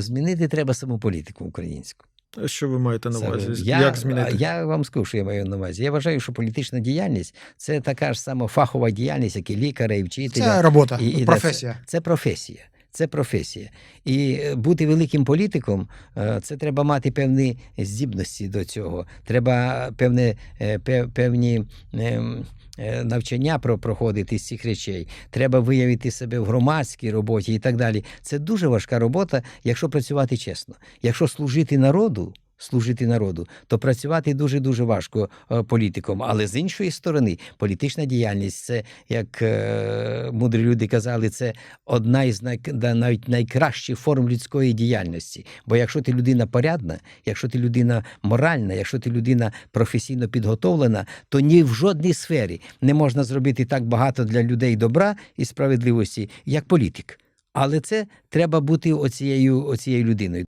Змінити треба саму політику українську. Що ви маєте на увазі? я, Як змінити? Я вам скажу, що я маю на увазі. Я вважаю, що політична діяльність це така ж сама фахова діяльність, як і лікаря, і вчителя. Це робота, І- і професія. Це професія. Це професія. І е, бути великим політиком е, це треба мати певні здібності до цього. Треба певне, е, певні ем, навчання про проходити з цих речей. Треба виявити себе в громадській роботі і так далі. Це дуже важка робота, якщо працювати чесно. Якщо служити народу. Служити народу, то працювати дуже дуже важко е, політиком. Але з іншої сторони, політична діяльність це, як е, мудрі люди казали, це одна із най, навіть найкращих форм людської діяльності. Бо якщо ти людина порядна, якщо ти людина моральна, якщо ти людина професійно підготовлена, то ні в жодній сфері не можна зробити так багато для людей добра і справедливості, як політик. Але це треба бути оцією, оцією людиною.